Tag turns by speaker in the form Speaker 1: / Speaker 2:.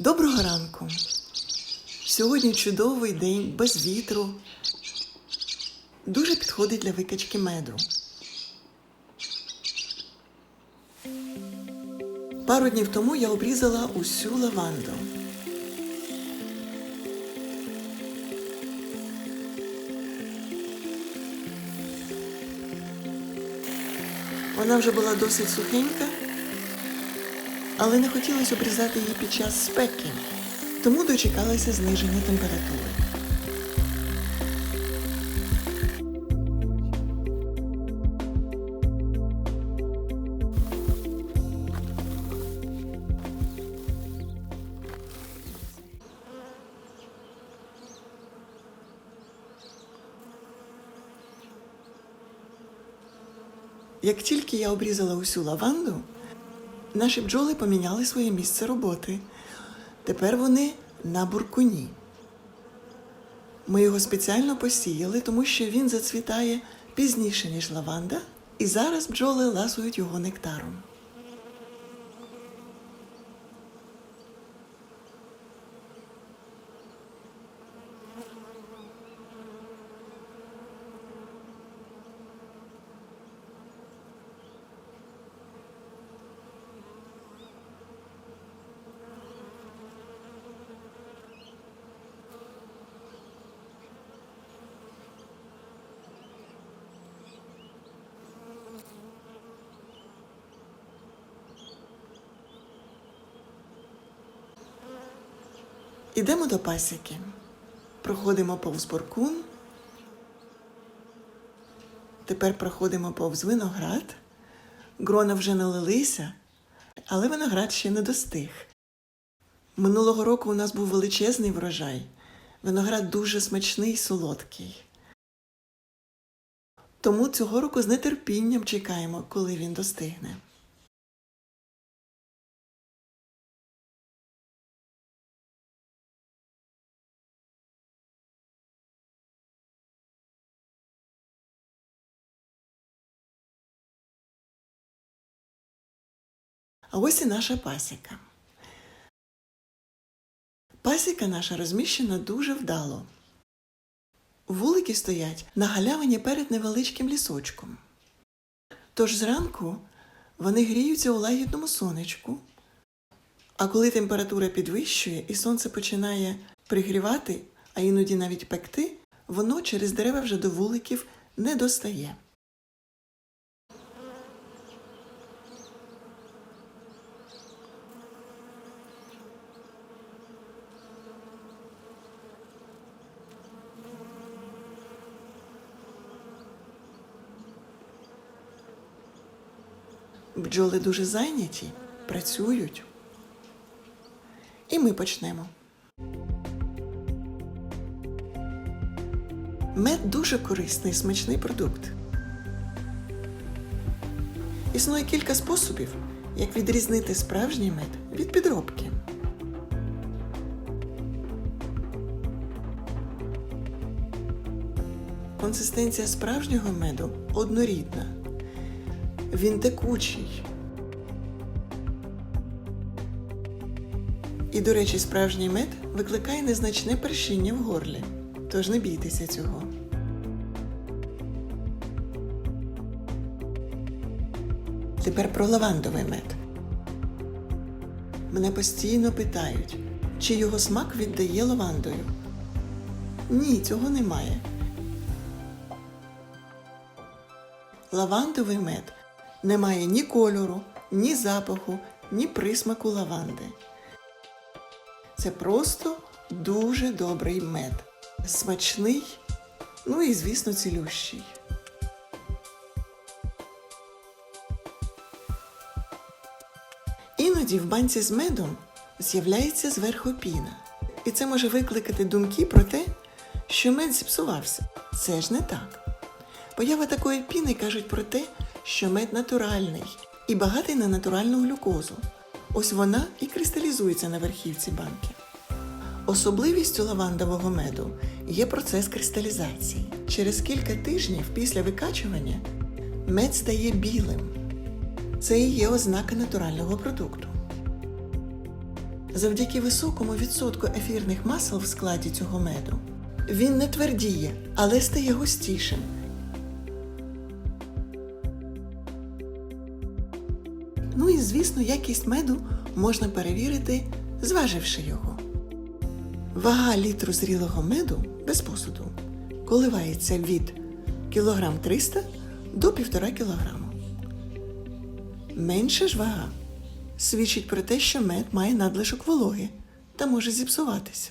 Speaker 1: Доброго ранку. Сьогодні чудовий день без вітру. Дуже підходить для викачки меду. Пару днів тому я обрізала усю лаванду. Вона вже була досить сухенька, але не хотілося обрізати її під час спеки, тому дочекалася зниження температури. Як тільки я обрізала усю лаванду, наші бджоли поміняли своє місце роботи. Тепер вони на буркуні. Ми його спеціально посіяли, тому що він зацвітає пізніше, ніж лаванда, і зараз бджоли ласують його нектаром. Ідемо до пасіки. Проходимо повз буркун. Тепер проходимо повз виноград. Грона вже налилися, але виноград ще не достиг. Минулого року у нас був величезний врожай. Виноград дуже смачний і солодкий. Тому цього року з нетерпінням чекаємо, коли він достигне. А ось і наша пасіка. Пасіка наша розміщена дуже вдало. Вулики стоять на галявині перед невеличким лісочком. Тож зранку вони гріються у лагідному сонечку, а коли температура підвищує і сонце починає пригрівати, а іноді навіть пекти, воно через дерева вже до вуликів не достає. Бджоли дуже зайняті, працюють. І ми почнемо. Мед дуже корисний, смачний продукт. Існує кілька способів, як відрізнити справжній мед від підробки. Консистенція справжнього меду однорідна. Він текучий. І, до речі, справжній мед викликає незначне першіння в горлі. Тож не бійтеся цього. Тепер про лавандовий мед. Мене постійно питають, чи його смак віддає лавандою. Ні, цього немає. Лавандовий мед не має ні кольору, ні запаху, ні присмаку лаванди. Це просто дуже добрий мед. Смачний, ну і, звісно, цілющий. Іноді в банці з медом з'являється зверху піна. І це може викликати думки про те, що мед зіпсувався. Це ж не так. Поява такої піни кажуть про те, що мед натуральний і багатий на натуральну глюкозу. Ось вона і кристалізується на верхівці банки. Особливістю лавандового меду є процес кристалізації. Через кілька тижнів після викачування мед стає білим. Це і є ознака натурального продукту. Завдяки високому відсотку ефірних масел в складі цього меду він не твердіє, але стає густішим. Звісно, якість меду можна перевірити, зваживши його. Вага літру зрілого меду без посуду коливається від кілограм 300 до 1,5 кг. Менша ж вага свідчить про те, що мед має надлишок вологи та може зіпсуватися.